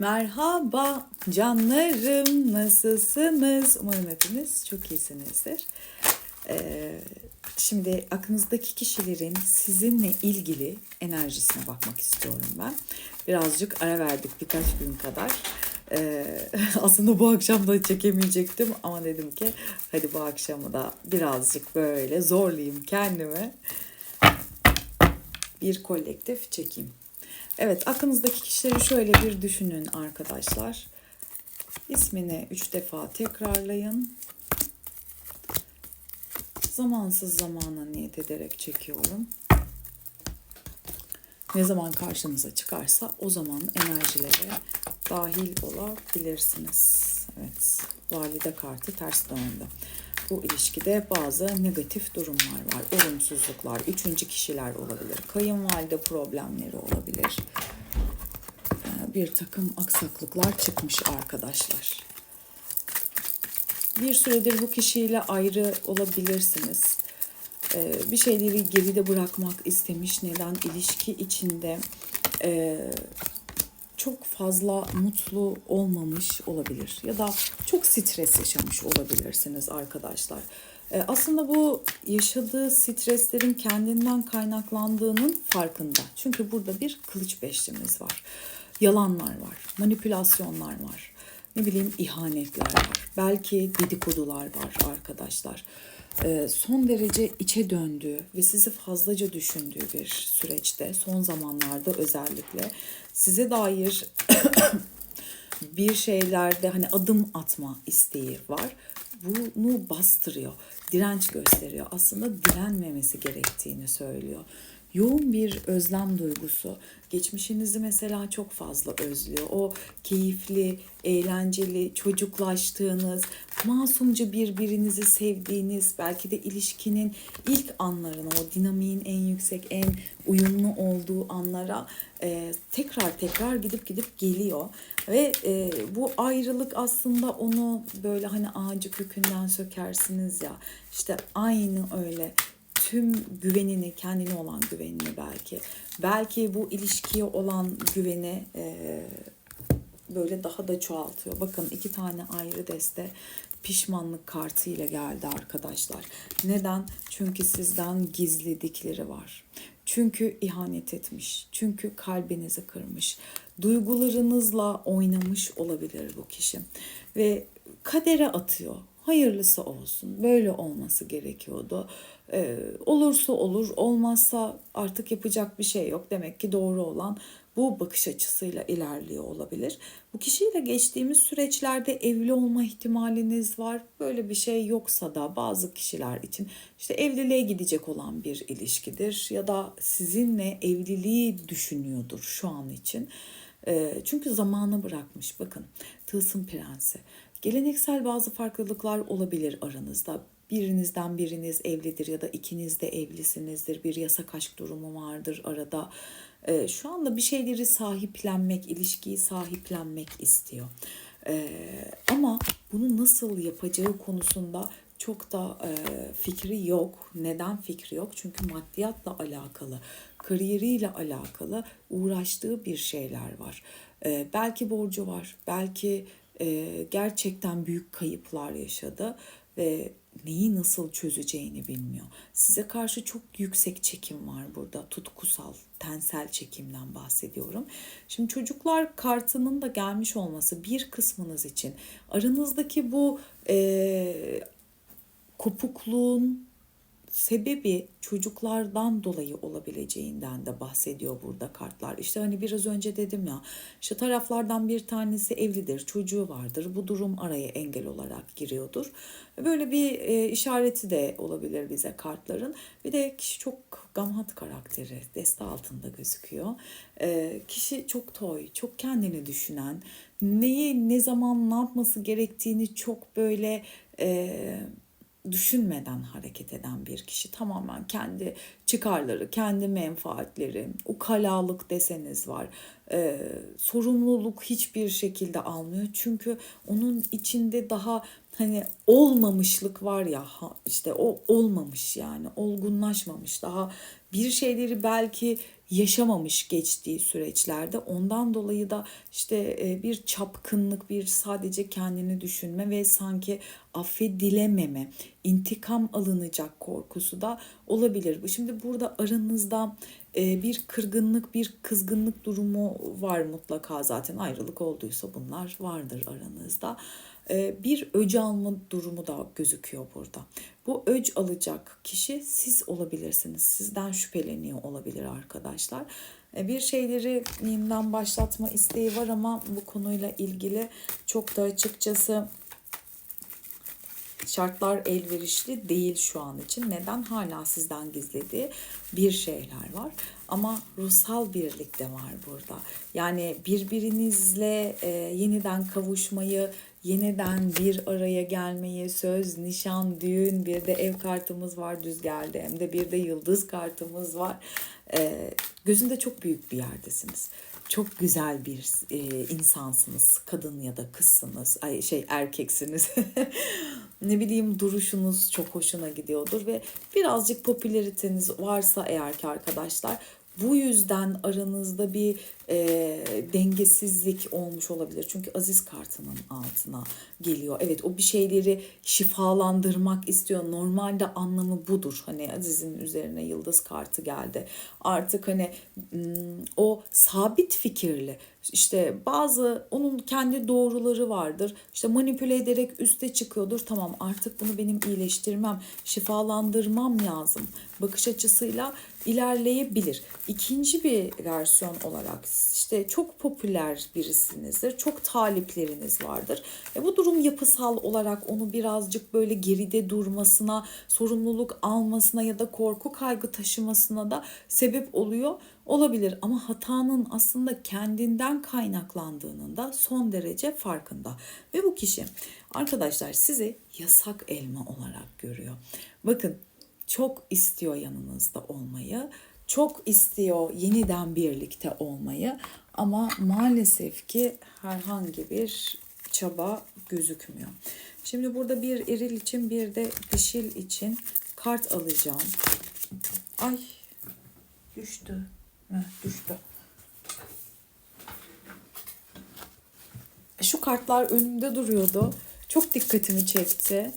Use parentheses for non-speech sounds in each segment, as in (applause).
Merhaba canlarım nasılsınız? Umarım hepiniz çok iyisinizdir. Ee, şimdi aklınızdaki kişilerin sizinle ilgili enerjisine bakmak istiyorum ben. Birazcık ara verdik birkaç gün kadar. Ee, (laughs) aslında bu akşam da çekemeyecektim ama dedim ki hadi bu akşamı da birazcık böyle zorlayayım kendimi. Bir kolektif çekeyim. Evet aklınızdaki kişileri şöyle bir düşünün arkadaşlar. İsmini üç defa tekrarlayın. Zamansız zamana niyet ederek çekiyorum. Ne zaman karşınıza çıkarsa o zaman enerjilere dahil olabilirsiniz. Evet, valide kartı ters döndü. Bu ilişkide bazı negatif durumlar var, olumsuzluklar, üçüncü kişiler olabilir, kayınvalide problemleri olabilir. Ee, Bir takım aksaklıklar çıkmış arkadaşlar. Bir süredir bu kişiyle ayrı olabilirsiniz. Ee, Bir şeyleri geride bırakmak istemiş. Neden? ilişki içinde e, çok fazla mutlu olmamış olabilir ya da çok stres yaşamış olabilirsiniz arkadaşlar. Ee, Aslında bu yaşadığı streslerin kendinden kaynaklandığının farkında. Çünkü burada bir kılıç beşlimiz var. Yalanlar var, manipülasyonlar var. Ne bileyim ihanetler var. Belki dedikodular var arkadaşlar. Ee, son derece içe döndüğü ve sizi fazlaca düşündüğü bir süreçte son zamanlarda özellikle size dair (coughs) bir şeylerde hani adım atma isteği var. Bunu bastırıyor, direnç gösteriyor. Aslında direnmemesi gerektiğini söylüyor. Yoğun bir özlem duygusu. Geçmişinizi mesela çok fazla özlüyor. O keyifli, eğlenceli, çocuklaştığınız, masumca birbirinizi sevdiğiniz, belki de ilişkinin ilk anlarına, o dinamiğin en yüksek, en uyumlu olduğu anlara e, tekrar tekrar gidip gidip geliyor. Ve e, bu ayrılık aslında onu böyle hani ağacı kökünden sökersiniz ya, işte aynı öyle tüm güvenini, kendine olan güvenini belki, belki bu ilişkiye olan güveni e, böyle daha da çoğaltıyor. Bakın iki tane ayrı deste pişmanlık kartı ile geldi arkadaşlar. Neden? Çünkü sizden gizledikleri var. Çünkü ihanet etmiş. Çünkü kalbinizi kırmış. Duygularınızla oynamış olabilir bu kişi. Ve kadere atıyor. Hayırlısı olsun. Böyle olması gerekiyordu. Ee, olursa olur, olmazsa artık yapacak bir şey yok. Demek ki doğru olan bu bakış açısıyla ilerliyor olabilir. Bu kişiyle geçtiğimiz süreçlerde evli olma ihtimaliniz var. Böyle bir şey yoksa da bazı kişiler için işte evliliğe gidecek olan bir ilişkidir ya da sizinle evliliği düşünüyordur şu an için. Ee, çünkü zamanı bırakmış. Bakın Tılsım Prensi. Geleneksel bazı farklılıklar olabilir aranızda. Birinizden biriniz evlidir ya da ikiniz de evlisinizdir. Bir yasak aşk durumu vardır arada. Ee, şu anda bir şeyleri sahiplenmek, ilişkiyi sahiplenmek istiyor. Ee, ama bunu nasıl yapacağı konusunda çok da e, fikri yok. Neden fikri yok? Çünkü maddiyatla alakalı, kariyeriyle alakalı uğraştığı bir şeyler var. Ee, belki borcu var, belki e, gerçekten büyük kayıplar yaşadı ve neyi nasıl çözeceğini bilmiyor. Size karşı çok yüksek çekim var burada. Tutkusal, tensel çekimden bahsediyorum. Şimdi çocuklar kartının da gelmiş olması bir kısmınız için aranızdaki bu e, kopukluğun sebebi çocuklardan dolayı olabileceğinden de bahsediyor burada kartlar. İşte hani biraz önce dedim ya işte taraflardan bir tanesi evlidir, çocuğu vardır. Bu durum araya engel olarak giriyordur. Böyle bir e, işareti de olabilir bize kartların. Bir de kişi çok gamhat karakteri deste altında gözüküyor. E, kişi çok toy, çok kendini düşünen, neyi ne zaman ne yapması gerektiğini çok böyle... E, düşünmeden hareket eden bir kişi tamamen kendi çıkarları, kendi menfaatleri, ukalalık deseniz var. Ee, sorumluluk hiçbir şekilde almıyor. Çünkü onun içinde daha hani olmamışlık var ya işte o olmamış yani olgunlaşmamış daha bir şeyleri belki yaşamamış geçtiği süreçlerde. Ondan dolayı da işte e, bir çapkınlık, bir sadece kendini düşünme ve sanki affedilememe, intikam alınacak korkusu da olabilir. Şimdi burada aranızda e, bir kırgınlık, bir kızgınlık durumu var mutlaka zaten ayrılık olduysa bunlar vardır aranızda. E, Bir öc alma durumu da gözüküyor burada. Bu öc alacak kişi siz olabilirsiniz. Sizden şüpheleniyor olabilir arkadaşlar. E, Bir şeyleri yeniden başlatma isteği var ama bu konuyla ilgili çok da açıkçası şartlar elverişli değil şu an için. Neden? Hala sizden gizlediği bir şeyler var. Ama ruhsal birlik de var burada. Yani birbirinizle e, yeniden kavuşmayı, yeniden bir araya gelmeyi, söz, nişan, düğün, bir de ev kartımız var düz geldi. Hem de bir de yıldız kartımız var. E, gözünde çok büyük bir yerdesiniz çok güzel bir e, insansınız. Kadın ya da kızsınız. Ay şey erkeksiniz. (laughs) ne bileyim duruşunuz çok hoşuna gidiyordur ve birazcık popülariteniz varsa eğer ki arkadaşlar bu yüzden aranızda bir e, dengesizlik olmuş olabilir. Çünkü Aziz kartının altına geliyor. Evet o bir şeyleri şifalandırmak istiyor. Normalde anlamı budur. Hani Aziz'in üzerine yıldız kartı geldi. Artık hani o sabit fikirli işte bazı onun kendi doğruları vardır. İşte manipüle ederek üste çıkıyordur. Tamam artık bunu benim iyileştirmem, şifalandırmam lazım. Bakış açısıyla ilerleyebilir. İkinci bir versiyon olarak işte çok popüler birisinizdir. Çok talipleriniz vardır. E bu durum yapısal olarak onu birazcık böyle geride durmasına, sorumluluk almasına ya da korku kaygı taşımasına da sebep oluyor olabilir ama hatanın aslında kendinden kaynaklandığının da son derece farkında. Ve bu kişi arkadaşlar sizi yasak elma olarak görüyor. Bakın çok istiyor yanınızda olmayı, çok istiyor yeniden birlikte olmayı ama maalesef ki herhangi bir çaba gözükmüyor. Şimdi burada bir eril için bir de dişil için kart alacağım. Ay düştü. Heh, düştü. Şu kartlar önümde duruyordu. Çok dikkatimi çekti.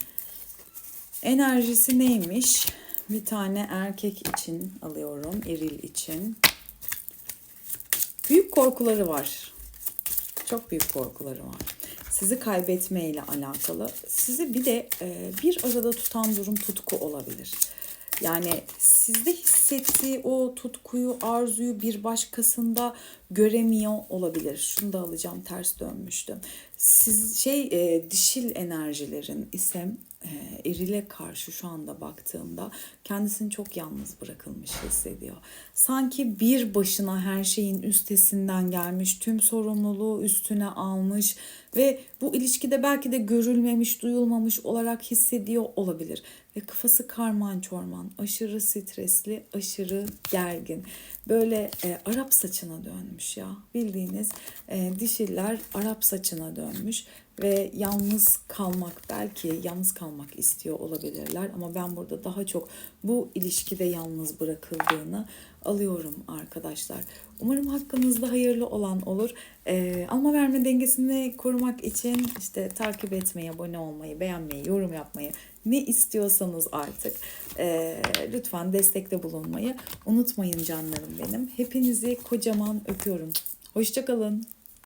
Enerjisi neymiş? Bir tane erkek için alıyorum, eril için. Büyük korkuları var. Çok büyük korkuları var. Sizi kaybetmeyle alakalı. Sizi bir de e, bir arada tutan durum tutku olabilir. Yani sizde hissettiği o tutkuyu, arzuyu bir başkasında göremiyor olabilir. Şunu da alacağım ters dönmüştüm. Siz şey e, dişil enerjilerin ise erile karşı şu anda baktığımda kendisini çok yalnız bırakılmış hissediyor. Sanki bir başına her şeyin üstesinden gelmiş, tüm sorumluluğu üstüne almış ve bu ilişkide belki de görülmemiş, duyulmamış olarak hissediyor olabilir. Ve kafası karman çorman, aşırı stresli, aşırı gergin. Böyle e, Arap saçına dönmüş ya. Bildiğiniz e, dişiller Arap saçına dönmüş ve yalnız kalmak belki yalnız kalmak istiyor olabilirler ama ben burada daha çok bu ilişkide yalnız bırakıldığını alıyorum arkadaşlar. Umarım hakkınızda hayırlı olan olur. Ee, alma verme dengesini korumak için işte takip etmeyi, abone olmayı, beğenmeyi, yorum yapmayı ne istiyorsanız artık e, lütfen destekte bulunmayı unutmayın canlarım benim. Hepinizi kocaman öpüyorum. Hoşçakalın.